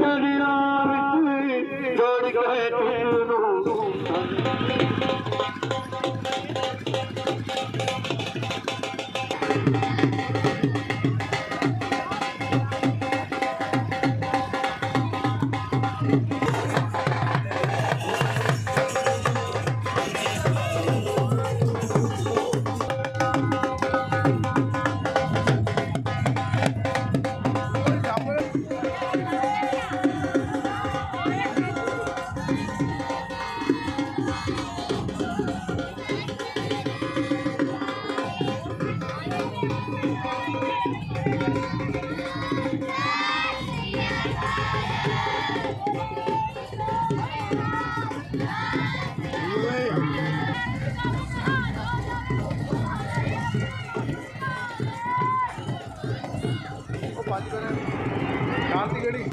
ਮੇਰੇ ਰਾਮ ਤੇ तू ਉਹ ਪੰਜ ਕਰ ਸ਼ਾਂਤੀ ਕਿਹੜੀ?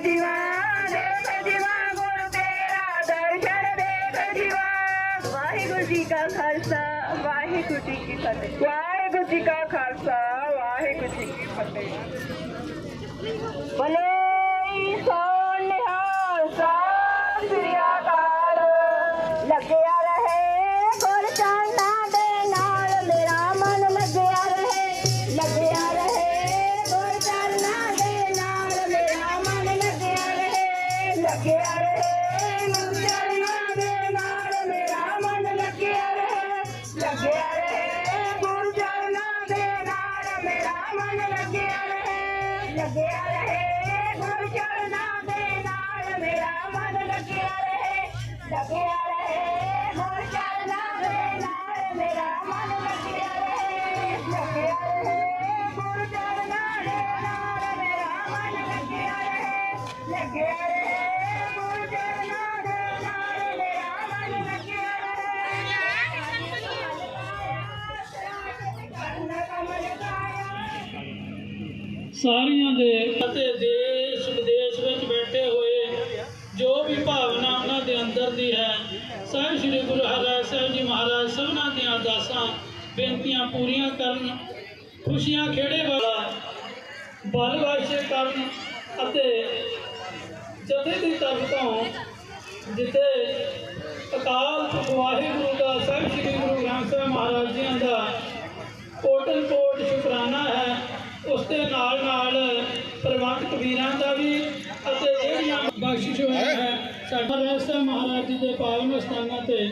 ਜੀਵਾ, ਦੇਖ ਜੀਵਾ, ਗੁਰ ਤੇਰਾ ਦਰਸ਼ਨ ਦੇਖ ਜੀਵਾ। ਵਾਹਿਗੁਰੂ ਜੀ ਕਾ ਖਾਲਸਾ, ਵਾਹਿਗੁਰੂ ਜੀ ਕੀ ਫਤਿਹ। ਵਾਹਿਗੁਰੂ ਜੀ ਕਾ ਖਾਲਸਾ, ਵਾਹਿਗੁਰੂ ਜੀ ਕੀ ਫਤਿਹ। ਬਲੇ ਲੱਗਿਆ ਰਹੇ। ਗੁਰ ਚਰਨਾਂ ਦੇ ਨਾਲ ਮੇਰਾ ਮਨ ਲੱਗਿਆ ਰਹੇ। ਲੱਗਿਆ ਰਹੇ। ਗੁਰ ਚਰਨਾਂ ਦੇ ਨਾਲ ਮੇਰਾ ਮਨ ਲੱਗਿਆ ਰਹੇ। ਲੱਗਿਆ ਰਹੇ। ਗੁਰ ਚਰਨਾਂ ਦੇ ਨਾਲ ਮੇਰਾ ਮਨ ਲੱਗਿਆ ਰਹੇ। ਲੱਗਿਆ ਸਾਰੀਆਂ ਦੇ ਅਤੇ ਦੇਸ਼ ਵਿਦੇਸ਼ ਵਿੱਚ ਬੈਠੇ ਹੋਏ ਜੋ ਵੀ ਭਾਵਨਾ ਉਹਨਾਂ ਦੇ ਅੰਦਰ ਦੀ ਹੈ ਸਾਹਿਬ ਸ੍ਰੀ ਗੁਰੂ ਹਰਿਰਾਏ ਸਾਹਿਬ ਜੀ ਮਹਾਰਾਜ ਸਭਨਾਂ ਦੀਆਂ ਅਰਦਾਸਾਂ, ਬੇਨਤੀਆਂ ਪੂਰੀਆਂ ਕਰਨ, ਖੁਸ਼ੀਆਂ ਖੇੜੇ ਵਾਲਾ, ਬਲ ਵਾਸ਼ੇ ਕਰਨ ਅਤੇ ਜਥੇ ਦੀ ਤਰਫ ਤੋਂ ਜਿੱਥੇ ਅਕਾਲ ਵਾਹਿਗੁਰੂ ਦਾ ਸਾਹਿਬ ਸ੍ਰੀ ਗੁਰੂ ਗ੍ਰੰਥ ਸਾਹਿਬ ਮਹਾਰਾਜ ਜੀਆਂ ਦਾ ਕੋਟਲ ਕੋਟ ਉਸ ਦੇ ਨਾਲ ਨਾਲ ਪ੍ਰਬੰਧ ਕਬੀਰਾਂ ਦਾ ਵੀ ਅਤੇ ਜਿਹੜੀਆਂ ਬਖਸ਼ਿਸ਼ ਹੋਇਆ ਹੈ? ਸਾਡਾ ਰਸਤਾ ਮਹਾਰਾਜ ਜੀ ਦੇ ਪਾਵਨ ਸਥਾਨਾਂ ਤੇ।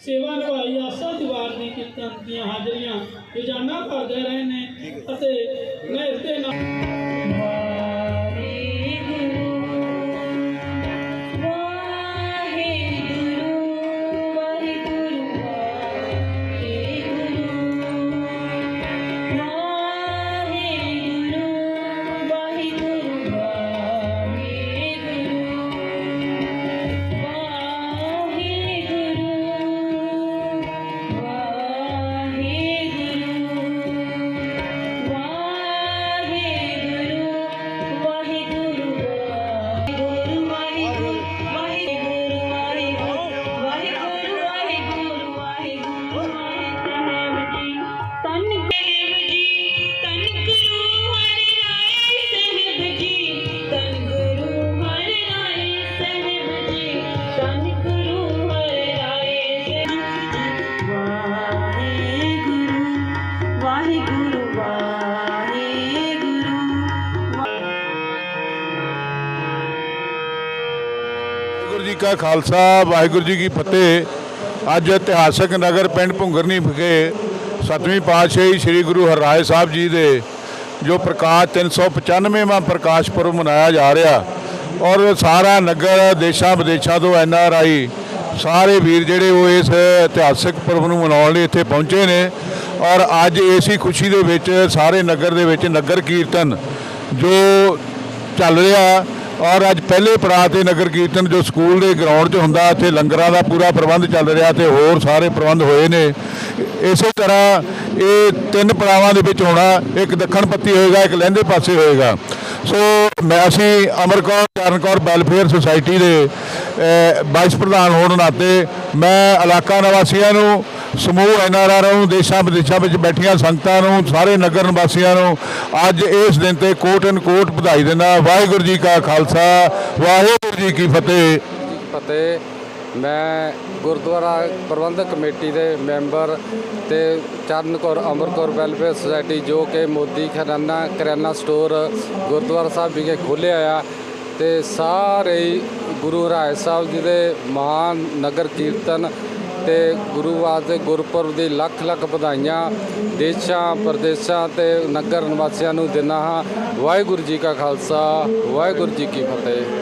ਸੇਵਾ ਨਿਭਾਈ ਆਸਾ ਦੀਵਾਰ ਦੀ ਕੀਰਤਨ ਦੀਆਂ ਹਾਜ਼ਰੀਆਂ ਰੋਜ਼ਾਨਾ ਭਰਦੇ ਰਹੇ ਨੇ ਅਤੇ ਮੈਂ ਇਸ ਦੇ ਨਾਲ ਕਾ ਖਾਲਸਾ, ਵਾਹਿਗੁਰੂ ਜੀ ਕੀ ਫਤਿਹ। ਅੱਜ ਇਤਿਹਾਸਕ ਨਗਰ ਪਿੰਡ ਭੁੰਗਰਨੀ ਵਿਖੇ ਸਤਵੀਂ ਪਾਤਸ਼ਾਹੀ ਸ੍ਰੀ ਗੁਰੂ ਹਰਿਰਾਏ ਸਾਹਿਬ ਜੀ ਦੇ, ਜੋ ਪ੍ਰਕਾਸ਼ 395ਵਾਂ ਪ੍ਰਕਾਸ਼ ਪੁਰਬ ਮਨਾਇਆ ਜਾ ਰਿਹਾ। ਔਰ ਸਾਰਾ ਨਗਰ ਦੇਸ਼ਾਂ ਵਿਦੇਸ਼ਾਂ ਤੋਂ ਐਨ ਆਰ ਆਈ, ਸਾਰੇ ਵੀਰ ਜਿਹੜੇ ਉਹ ਇਸ ਇਤਿਹਾਸਕ ਪੁਰਬ ਨੂੰ ਮਨਾਉਣ ਲਈ ਇੱਥੇ ਪਹੁੰਚੇ ਨੇ। ਔਰ ਅੱਜ ਇਸੀ ਖੁਸ਼ੀ ਦੇ ਵਿੱਚ, ਸਾਰੇ ਨਗਰ ਦੇ ਵਿੱਚ ਨਗਰ ਕੀਰਤਨ ਜੋ ਚੱਲ ਰਿਹਾ ਔਰ ਅੱਜ ਪਹਿਲੇ ਪੜਾਅ ਤੇ ਨਗਰ ਕੀਰਤਨ ਜੋ ਸਕੂਲ ਦੇ ਗਰਾਊਂਡ 'ਚ ਹੁੰਦਾ, ਇੱਥੇ ਲੰਗਰਾਂ ਦਾ ਪੂਰਾ ਪ੍ਰਬੰਧ ਚੱਲ ਰਿਹਾ ਤੇ ਹੋਰ ਸਾਰੇ ਪ੍ਰਬੰਧ ਹੋਏ ਨੇ। ਇਸੇ ਤਰ੍ਹਾਂ ਇਹ ਤਿੰਨ ਪੜਾਵਾਂ ਦੇ ਵਿੱਚ ਹੋਣਾ, ਇੱਕ ਦੱਖਣ ਪੱਤੀ ਹੋਏਗਾ, ਇੱਕ ਲਹਿੰਦੇ ਪਾਸੇ ਹੋਏਗਾ। ਸੋ ਮੈਂ ਅਸੀਂ ਅਮਰਕੌਰ ਚਰਨਕੌਰ ਵੈਲਫੇਅਰ ਸੁਸਾਇਟੀ ਦੇ ਵਾਈਸ ਪ੍ਰਧਾਨ ਹੋਣ ਨਾਤੇ ਮੈਂ ਇਲਾਕਾ ਨਿਵਾਸੀਆਂ ਨੂੰ, ਸਮੂਹ ਐਨਆਰਆਰ ਨੂੰ, ਦੇਸ਼ਾਂ ਵਿਦੇਸ਼ਾਂ ਵਿੱਚ ਬੈਠੀਆਂ ਸੰਗਤਾਂ ਨੂੰ, ਸਾਰੇ ਨਗਰ ਨਿਵਾਸੀਆਂ ਨੂੰ ਅੱਜ ਇਸ ਦਿਨ ਤੇ ਕੋਟ ਐਂਡ ਕੋਟ ਵਧਾਈ ਦਿੰਦਾ ਵਾਹਿਗੁਰੂ ਜੀ ਕਾ ਖਾਲਸਾ, ਵਾਹਿਗੁਰੂ ਜੀ ਕੀ ਫਤਿਹ। ਫਤਿਹ। ਮੈਂ ਗੁਰਦੁਆਰਾ ਪ੍ਰਬੰਧਕ ਕਮੇਟੀ ਦੇ ਮੈਂਬਰ ਤੇ ਚਰਨ ਕੌਰ ਅਮਰ ਕੌਰ ਵੈਲਫੇਅਰ ਸੁਸਾਇਟੀ ਜੋ ਕਿ ਮੋਦੀ ਖਰਾਨਾ ਕਰਿਆਨਾ ਸਟੋਰ ਗੁਰਦੁਆਰਾ ਸਾਹਿਬ ਵਿਖੇ ਖੋਲ੍ਹਿਆ ਆ ਤੇ ਸਾਰੇ ਹੀ ਗੁਰੂ ਰਾਏ ਸਾਹਿਬ ਜੀ ਦੇ ਮਹਾਨ ਨਗਰ ਕੀਰਤਨ ਤੇ ਗੁਰੂ ਵਾਸਤੇ ਗੁਰਪੁਰਬ ਦੀ ਲੱਖ ਲੱਖ ਵਧਾਈਆਂ ਦੇਸ਼ਾਂ, ਪ੍ਰਦੇਸ਼ਾਂ ਤੇ ਨਗਰ ਨਿਵਾਸੀਆਂ ਨੂੰ ਦਿੰਦਾ ਹਾਂ। ਵਾਹਿਗੁਰੂ ਜੀ ਕਾ ਖਾਲਸਾ, ਵਾਹਿਗੁਰੂ ਜੀ ਕੀ ਫਤਿਹ।